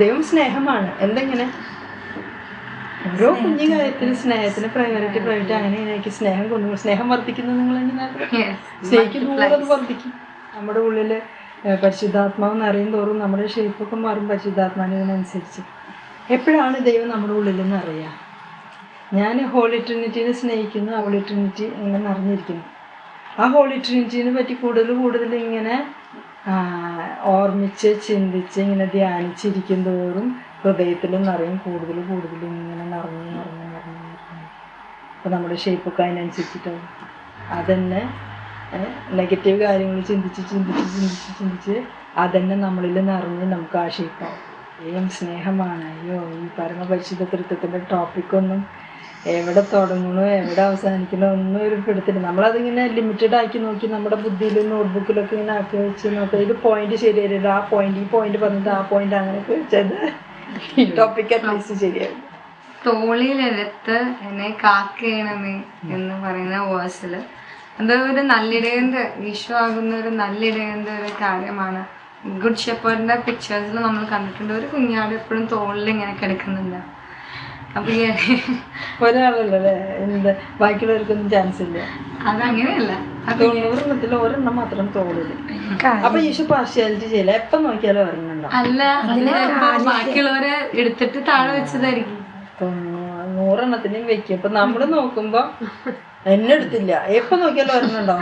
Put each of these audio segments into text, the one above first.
ദൈവം സ്നേഹമാണ്. എന്തെങ്ങനെ? ഓരോ കുഞ്ഞു കാര്യത്തിന് സ്നേഹത്തിന് പ്രയോറിറ്റി പ്രയോറിറ്റി അങ്ങനെ എനിക്ക് സ്നേഹം കൊണ്ടു സ്നേഹം വർദ്ധിക്കുന്നത് നിങ്ങൾ എങ്ങനെ സ്നേഹിക്കുമ്പോൾ അത് വർദ്ധിക്കും. നമ്മുടെ ഉള്ളിൽ പരിശുദ്ധാത്മാവെന്ന് പരിശുദ്ധാത്മാവ് നിറയും തോറും നമ്മുടെ ഷേപ്പൊക്കെ മാറും പരിശുദ്ധാത്മാവിനനുസരിച്ച് എപ്പോഴാണ് ദൈവം നമ്മുടെ ഉള്ളിൽ നിന്ന് അറിയുക ഞാൻ ഹോളി ട്രിനിറ്റിനെ സ്നേഹിക്കുന്നു ഹോളി ട്രിനിറ്റി ഇങ്ങനെ നിറഞ്ഞിരിക്കുന്നു. ആ ഹോളി ട്രിനിറ്റിനെ പറ്റി കൂടുതൽ കൂടുതൽ ഇങ്ങനെ ഓർമ്മിച്ച് ചിന്തിച്ച് ഇങ്ങനെ ധ്യാനിച്ചിരിക്കും തോറും ഹൃദയത്തിൽ നിറയും കൂടുതൽ കൂടുതൽ ഇങ്ങനെ നിറഞ്ഞ് നിറഞ്ഞ് നിറഞ്ഞ് നിറഞ്ഞ്. അപ്പോൾ നമ്മുടെ ഷേപ്പൊക്കെ അതിനനുസരിച്ചിട്ടാവും അതന്നെ നെഗറ്റീവ് കാര്യങ്ങൾ ചിന്തിച്ച് ചിന്തിച്ച് ചിന്തിച്ച് ചിന്തിച്ച് അതന്നെ നമ്മളിൽ നിറഞ്ഞ് നമുക്ക് ആ ഷേപ്പാവും ദൈവം സ്നേഹമാണ്. അയ്യോ ഈ പരമപരിശുദ്ധ തൃത്വത്തിന്റെ ടോപ്പിക്കൊന്നും എവിടെ തുടങ്ങണോ എവിടെ അവസാനിക്കണോ ഒന്നും ഒരു പിടുത്തില്ല നമ്മളതിങ്ങനെ ലിമിറ്റഡ് ആക്കി നോക്കി നമ്മുടെ ബുദ്ധിയിലും നോട്ട്ബുക്കിലൊക്കെ ഇങ്ങനെ ആക്കി വെച്ച് നോക്കുക. ഇത് പോയിന്റ് ശരിയായില്ല. ആ പോയിന്റ് ഈ പോയിന്റ് പറഞ്ഞിട്ട് ആ പോയിന്റ് അങ്ങനെയൊക്കെ വെച്ചത് ഈ ടോപ്പിക് അറ്റ്ലീസ്റ്റ് ശരിയാവും. തോളിലെടുത്ത് എന്നെ കാക്കയണമേ എന്ന് പറയുന്ന വേഴ്സിൽ അത് ഒരു നല്ലിടയന്റെ ഈശോ ആകുന്ന ഒരു നല്ലിടയന്റെ ഒരു കാര്യമാണ്. ഗുഡ് ഷെപ്പേർഡിന്റെ പിക്ചേഴ്സിൽ നമ്മൾ കണ്ടിട്ടുണ്ട്. ഒരു കുഞ്ഞാട് എപ്പോഴും തോളിൽ ഇങ്ങനെ കിടക്കുന്നുണ്ട്. അപ്പൊ ഒരാളല്ലോ എന്ത്? ബാക്കിയുള്ളവർക്കൊന്നും ചാൻസ് ഇല്ല. അതങ്ങനെയല്ല. അത് തൊണ്ണൂറെണ്ണത്തിൽ ഒരെണ്ണം മാത്രം തോളിൽ. അപ്പൊ ഈശോ പാർഷ്യാലിറ്റി ചെയ്യില്ല. എപ്പം നോക്കിയാലും ഒരെണ്ണം ഉണ്ടാവും അല്ല ബാക്കിയുള്ളവരെ എടുത്തിട്ട് താഴെ വെച്ചതായിരിക്കും. നൂറെണ്ണത്തിനും വെക്കും. അപ്പൊ നമ്മൾ നോക്കുമ്പോ എന്നെ എടുത്തില്ല എപ്പൊ നോക്കിയാലും ഒരെണ്ണം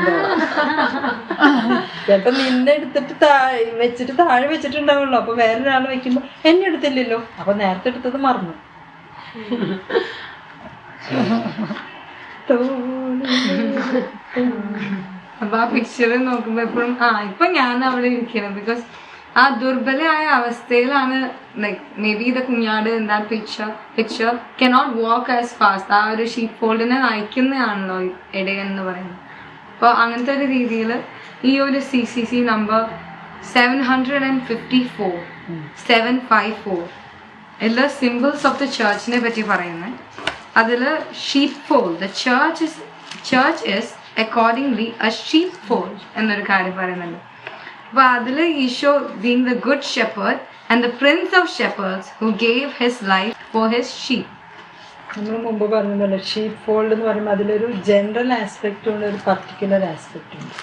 ചിലപ്പോ നിന്നെ എടുത്തിട്ട് താഴെ വെച്ചിട്ട് താഴെ വെച്ചിട്ടുണ്ടാവുള്ളൂ. അപ്പൊ വേറൊരാൾ വെക്കുമ്പോ എന്നെ എടുത്തില്ലല്ലോ അപ്പൊ നേരത്തെ എടുത്തത് മറന്നു. അപ്പൊ ആ പിക്ചർ നോക്കുമ്പോ എപ്പോഴും ആ ഇപ്പൊ ഞാൻ അവിടെ ഇരിക്കണം ബിക്കോസ് ആ ദുർബലയായ അവസ്ഥയിലാണ് മേ ബി ദ കുഞ്ഞാട് in that picture picture cannot walk as fast ആ ഒരു ഷീറ്റ് ഫോൾഡിനെ നയിക്കുന്നതാണല്ലോ എന്ന് പറയുന്നത്. അപ്പോൾ അങ്ങനത്തെ ഒരു രീതിയിൽ ഈ ഒരു C C C number seven hundred and fifty four seven five four എല്ലാ സിമ്പിൾസ് ഓഫ് ദ ചേർച്ചിനെ പറ്റി പറയുന്നത് അതിൽ sheep fold the church is church is accordingly a sheep fold എന്നൊരു കാര്യം പറയുന്നുണ്ട്. അപ്പോൾ അതിൽ Isho being the good shepherd and the prince of shepherds who gave his life for his sheep നമ്മൾ മുമ്പ് പറഞ്ഞതല്ല ഷീപ്പ് ഫോൾഡ് എന്ന് പറയുമ്പോൾ അതിലൊരു ജനറൽ ആസ്പെക്റ്റും ഉണ്ട് ഒരു പർട്ടിക്കുലർ ആസ്പെക്റ്റും ഉണ്ട്.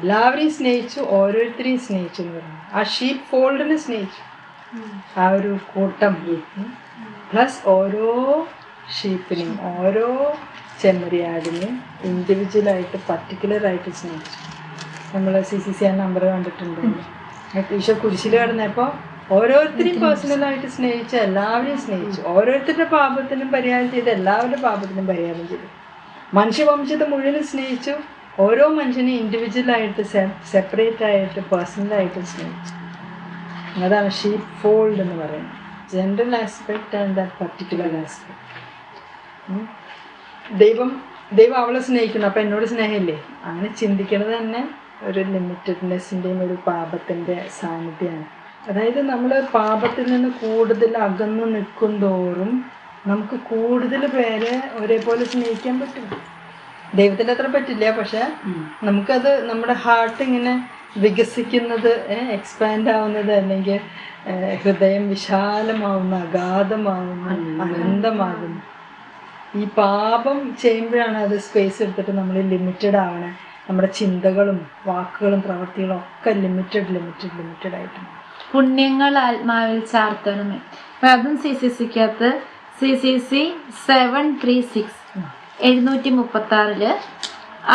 എല്ലാവരെയും സ്നേഹിച്ചു ഓരോരുത്തരെയും സ്നേഹിച്ചു എന്ന് പറഞ്ഞു ആ ഷീപ്പ് ഫോൾഡിനെ സ്നേഹിച്ചു. ആ ഒരു കൂട്ടം. പ്ലസ് ഓരോ ഷീപ്പിനെയും ഓരോ ചെമ്മരിയാടിനെയും ഇൻഡിവിജ്വലായിട്ട് പർട്ടിക്കുലറായിട്ട് സ്നേഹിച്ചു. നമ്മൾ സി സി സി ആ നമ്പർ കണ്ടിട്ടുണ്ട്. ഈശോ കുരിശിൽ കിടന്നപ്പോൾ ഓരോരുത്തരെയും പേഴ്സണലായിട്ട് സ്നേഹിച്ചു എല്ലാവരെയും സ്നേഹിച്ചു ഓരോരുത്തരുടെ പാപത്തിനും പരിഹാരം ചെയ്ത് എല്ലാവരുടെ പാപത്തിനും പരിഹാരം ചെയ്തു. മനുഷ്യവംശത്തെ മുഴുവൻ സ്നേഹിച്ചു. ഓരോ മനുഷ്യനെയും ഇൻഡിവിജ്വലായിട്ട് സെപ്പറേറ്റ് ആയിട്ട് പേഴ്സണലായിട്ട് സ്നേഹിച്ചു. അതാണ് ഷീപ്പ് ഫോൾഡ് എന്ന് പറയുന്നത്. General aspect and that particular aspect ദൈവം ദൈവം അവളെ സ്നേഹിക്കുന്നു. അപ്പം എന്നോട് സ്നേഹമില്ലേ? അങ്ങനെ ചിന്തിക്കുന്നത് തന്നെ ഒരു ലിമിറ്റഡ്നെസ്സിന്റെയും ഒരു പാപത്തിന്റെ സാന്നിധ്യമാണ്. അതായത് നമ്മൾ പാപത്തിൽ നിന്ന് കൂടുതൽ അകന്നു നിൽക്കും തോറും നമുക്ക് കൂടുതൽ പേരെ ഒരേപോലെ സ്നേഹിക്കാൻ പറ്റും. ദൈവത്തിന്റെ അത്ര പറ്റില്ല പക്ഷെ നമുക്കത് നമ്മുടെ ഹാർട്ട് ഇങ്ങനെ വികസിക്കുന്നത് എക്സ്പാൻഡ് ആവുന്നത് അല്ലെങ്കിൽ ഹൃദയം വിശാലമാവുന്ന അഗാധമാവുന്ന അനന്തമാകുന്നു. ഈ പാപം ചെയ്യുമ്പോഴാണ് അത് സ്പേസ് എടുത്തിട്ട് നമ്മൾ ലിമിറ്റഡ് ആവണേ. നമ്മുടെ ചിന്തകളും വാക്കുകളും പ്രവൃത്തികളും ഒക്കെ ലിമിറ്റഡ് ലിമിറ്റഡ് ലിമിറ്റഡ് ആയിട്ട് പുണ്യങ്ങൾ ആത്മാവിൽ ചാർത്തണമേ. അപ്പൊ അതും C C സിക്കകത്ത് C C C seven three six എഴുന്നൂറ്റി മുപ്പത്തി ആറിൽ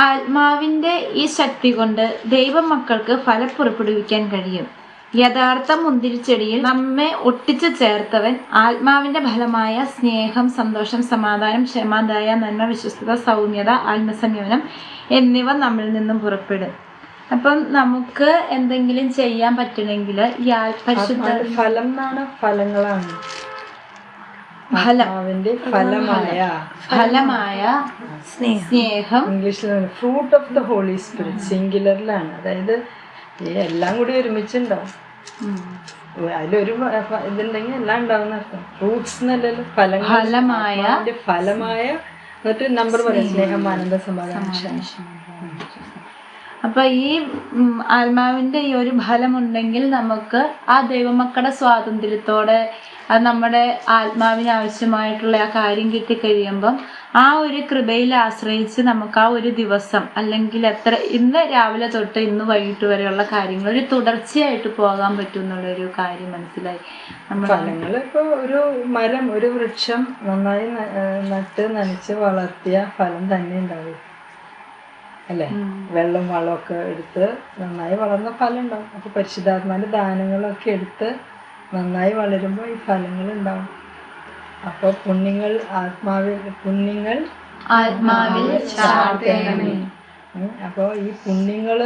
ആത്മാവിന്റെ ഈ ശക്തി കൊണ്ട് ദൈവമക്കൾക്ക് ഫലം പുറപ്പെടുവിക്കാൻ കഴിയും. യഥാർത്ഥ മുന്തിരിച്ചെടിയിൽ നമ്മെ ഒട്ടിച്ചു ചേർത്തവൻ ആത്മാവിന്റെ ഫലമായ സ്നേഹം സന്തോഷം സമാധാനം ക്ഷമ ദയ നന്മ വിശ്വസ്തത സൗമ്യത ആത്മസംയമനം എന്നിവ നമ്മിൽ നിന്നും പുറപ്പെടും. അപ്പം നമുക്ക് എന്തെങ്കിലും ചെയ്യാൻ പറ്റണമെങ്കിൽ ഈ പരിശുദ്ധ ഫലം എന്നാണ് ഫലങ്ങളാണ്. ഫലം. ഫലമായ ഫലമായ സ്നേഹം. ഇംഗ്ലീഷിൽ fruit of the holy spirit സിംഗുലറിലാണ്. അതായത് എല്ലാം കൂടി ഒരുമിച്ചുണ്ടാവും. അതിലൊരു ഇതുണ്ടെങ്കിൽ എല്ലാം ഉണ്ടാവുന്ന അർത്ഥം. ഫ്രൂട്ട്സ് എന്നല്ലല്ലോ ഫലങ്ങൾ. ഫലമായ ഫലമായ എന്നിട്ട് നമ്പർ പറയാം. സ്നേഹം ആനന്ദ സമാധാനം. ക്ഷമ. അപ്പൊ ഈ ആത്മാവിന്റെ ഈ ഒരു ഫലമുണ്ടെങ്കിൽ നമുക്ക് ആ ദൈവമക്കളുടെ സ്വാതന്ത്ര്യത്തോടെ അത് നമ്മുടെ ആത്മാവിന് ആവശ്യമായിട്ടുള്ള ആ കാര്യം കിട്ടിക്കഴിയുമ്പം ആ ഒരു കൃപയിൽ ആശ്രയിച്ച് നമുക്ക് ആ ഒരു ദിവസം അല്ലെങ്കിൽ എത്ര ഇന്ന് രാവിലെ തൊട്ട് ഇന്ന് വൈകിട്ട് വരെയുള്ള കാര്യങ്ങൾ ഒരു തുടർച്ചയായിട്ട് പോകാൻ പറ്റും എന്നുള്ളൊരു കാര്യം മനസ്സിലായി ഫലങ്ങൾ ഒരു മരം ഒരു വൃക്ഷം നന്നായി നട്ട് നനച്ച് വളർത്തിയ ഫലം തന്നെ ഉണ്ടാവും അല്ലേ? വെള്ളം വളമൊക്കെ എടുത്ത് നന്നായി വളർന്ന ഫലം ഉണ്ടാവും അപ്പൊ പരിശുദ്ധാത്മാന്റെ ദാനങ്ങളൊക്കെ എടുത്ത് നന്നായി വളരുമ്പോൾ ഈ ഫലങ്ങൾ ഉണ്ടാവും അപ്പോൾ പുണ്യങ്ങൾ ആത്മാവിൽ പുണ്യങ്ങൾ ആത്മാവിൽ അപ്പോൾ ഈ പുണ്യങ്ങൾ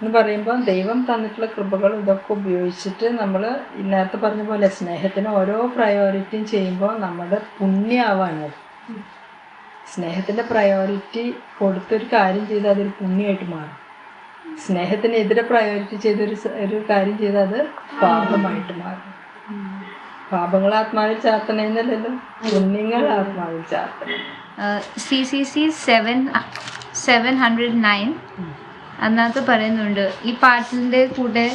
എന്ന് പറയുമ്പോൾ ദൈവം തന്നിട്ടുള്ള കൃപകൾ ഇതൊക്കെ ഉപയോഗിച്ചിട്ട് നമ്മൾ നേരത്തെ പറഞ്ഞ പോലെ സ്നേഹത്തിന് ഓരോ പ്രയോറിറ്റിയും ചെയ്യുമ്പോൾ നമ്മുടെ പുണ്യമാവാണ് സ്നേഹത്തിന്റെ പ്രയോറിറ്റി കൊടുത്തൊരു കാര്യം ചെയ്താൽ അതൊരു പുണ്യമായിട്ട് മാറും. സ്നേഹത്തിനെതിരെ പ്രയോറിറ്റി ചെയ്തൊരു ഒരു കാര്യം ചെയ്താൽ അത് പാപമായിട്ട് മാറും. പാപങ്ങൾ ആത്മാവിൽ ചാർത്തണമെന്നല്ലല്ലോ പുണ്യങ്ങൾ ആത്മാവിൽ ചാർത്തണം C C C seven seven hundred nine അതിനകത്ത് പറയുന്നുണ്ട് ഈ പാട്ടിന്റെ കൂടെ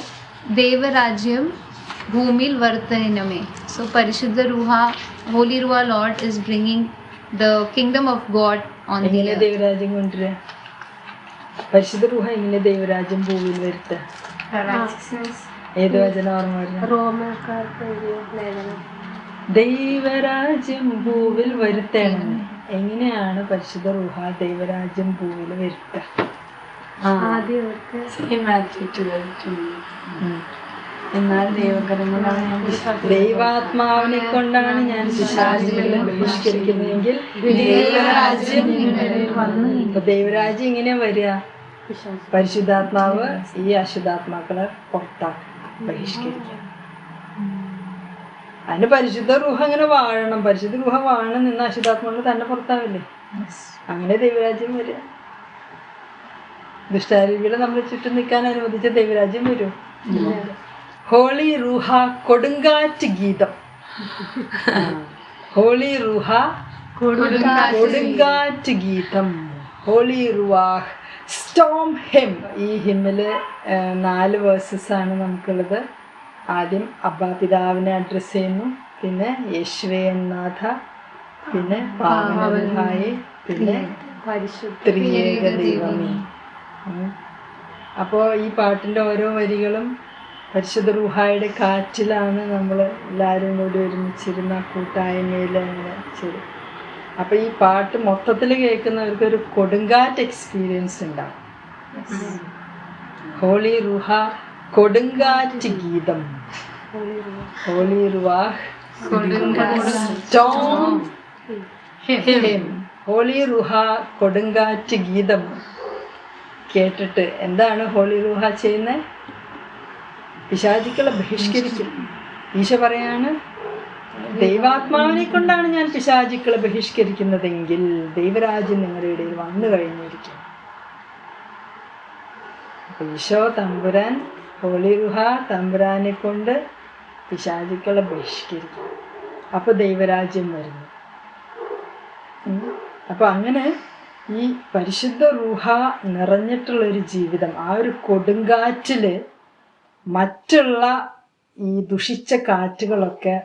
ദൈവരാജ്യം ഭൂമിയിൽ വർത്തനമേ സോ പരിശുദ്ധ റുഹ holy റുഹ Lord is bringing the kingdom of God on the എങ്ങനെ ദൈവരാജ്യം കൊണ്ടുവരിക? പരിശുദ്ധ റൂഹ എങ്ങനെ ദൈവരാജ്യം ഭൂമിയിൽ വരുത്തുക? ഏത് വചന ഓർമ്മ വരുന്നത് ദൈവരാജ്യം ഭൂവിൽ വരുത്തണം. എങ്ങനെയാണ് പരിശുദ്ധ റൂഹ ദൈവരാജ്യം ഭൂവിൽ വരുത്തുക? ഉം. എന്നാൽ ദൈവകരങ്ങളാണ് ഞാൻ ദൈവാത്മാവിനെ കൊണ്ടാണ് ഞാൻ പിശാചുകളെ ബഹിഷ്കരിക്കുന്നതെങ്കിൽ ദൈവരാജ്യം ഇങ്ങനെ വരിക. പരിശുദ്ധാത്മാവ് ഈ അശുദ്ധാത്മാക്കളെ പുറത്താക്കും. ബഹിഷ്കരിക്കും. അതിന് പരിശുദ്ധ റൂഹ അങ്ങനെ വാഴണം. പരിശുദ്ധ റൂഹ വാഴണം നിന്ന് അശുദ്ധാത്മാക്കൾ തന്നെ പുറത്താവില്ലേ? അങ്ങനെ ദൈവരാജ്യം വരിക. ദുഷ്ടാരൂപികളെ നമ്മൾ ചുറ്റും നിൽക്കാൻ അനുവദിച്ച ദൈവരാജ്യം വരും. ഹോളി റൂഹ കൊടുങ്കാറ്റ് ഗീതം. ഹോളി റൂഹ കൊടുങ്കാറ്റ് ഗീതം. ഹോളി റുവാഹ് സ്റ്റോം ഹിം. ഈ ഹിമ്മിൽ നാല് വേഴ്സസ് ആണ് നമുക്കുള്ളത്. ആദ്യം അബ്ബാ പിതാവിനെ അഡ്രസ്സ് ചെയ്യുന്നു. പിന്നെ യേശുവേ നാഥ. പിന്നെ പാവനായി പിന്നെ ത്രിയേക ദൈവമേ. അപ്പോ അപ്പോൾ ഈ പാട്ടിന്റെ ഓരോ വരികളും പരിശുദ്ധ റുഹായുടെ കാറ്റിലാണ് നമ്മൾ എല്ലാവരും കൂടി ഒരുമിച്ചിരുന്ന കൂട്ടായ്മയിൽ അങ്ങനെ ചെയ്തു അപ്പോൾ ഈ പാട്ട് മൊത്തത്തിൽ കേൾക്കുന്നവർക്ക് ഒരു കൊടുങ്കാറ്റ് എക്സ്പീരിയൻസ് ഉണ്ടാവും. ഹോളി റുഹ കൊടുങ്കാറ്റ് ഗീതം. Holy ruach. ഹോളി റുഹ കൊടുങ്കാറ്റ് ഗീതം കേട്ടിട്ട് എന്താണ് ഹോളി റുഹ ചെയ്യുന്നത് പിശാചുക്കളെ ബഹിഷ്കരിക്കും ഈശോ പറയാണ് ദൈവാത്മാവിനെ കൊണ്ടാണ് ഞാൻ പിശാചിക്കളെ ബഹിഷ്കരിക്കുന്നതെങ്കിൽ ദൈവരാജ്യം നിങ്ങളുടെ ഇടയിൽ വന്നു കഴിഞ്ഞിരിക്കും. ഈശോ തമ്പുരാൻ ഹോളി റുഹ തമ്പുരാനെ കൊണ്ട് പിശാചിക്കളെ ബഹിഷ്കരിക്കും അപ്പൊ ദൈവരാജ്യം വരുന്നു. അപ്പോൾ അപ്പൊ അങ്ങനെ ഈ പരിശുദ്ധ നിറഞ്ഞിട്ടുള്ള ഒരു ജീവിതം ആ ഒരു കൊടുങ്കാറ്റിൽ മറ്റുള്ള ഈ ദുഷിച്ച കാറ്റുകളൊക്കെ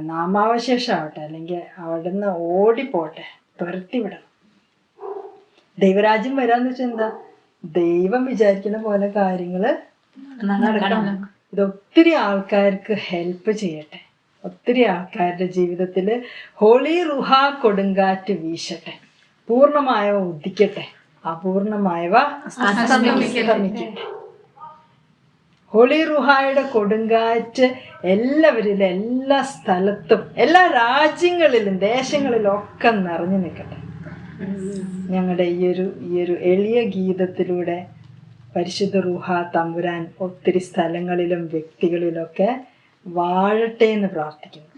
നാമാവശേഷാവട്ടെ നാമാവശേഷമാവട്ടെ അല്ലെങ്കിൽ അവിടുന്ന് ഓടിപ്പോട്ടെ തുരത്തി വിടണം ദൈവരാജ്യം വരാന്ന് വെച്ചാൽ എന്താ? ദൈവം വിചാരിക്കുന്ന പോലെ കാര്യങ്ങൾ നടക്കണം. ഇത് ഒത്തിരി ആൾക്കാർക്ക് ഹെൽപ്പ് ചെയ്യട്ടെ. ഒത്തിരി ആൾക്കാരുടെ ജീവിതത്തിൽ ഹോളി റുഹ കൊടുങ്കാറ്റ് വീശട്ടെ. പൂർണമായവ ഉദിക്കട്ടെ. അപൂർണമായവ അസ്തമിക്കട്ടെ. ഹോളി റുഹായുടെ കൊടുങ്കാറ്റ് എല്ലാവരിലും എല്ലാ സ്ഥലത്തും എല്ലാ രാജ്യങ്ങളിലും ദേശങ്ങളിലും ഒക്കെ നിറഞ്ഞു നിൽക്കട്ടെ. ഞങ്ങളുടെ ഈ ഒരു ഈ ഒരു എളിയ ഗീതത്തിലൂടെ പരിശുദ്ധ റുഹ തമ്പുരാൻ ഒത്തിരി സ്ഥലങ്ങളിലും വ്യക്തികളിലൊക്കെ വാഴട്ടെ എന്ന് പ്രാർത്ഥിക്കുന്നു.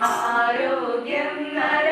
ആരോഗ്യം നരേകണമേ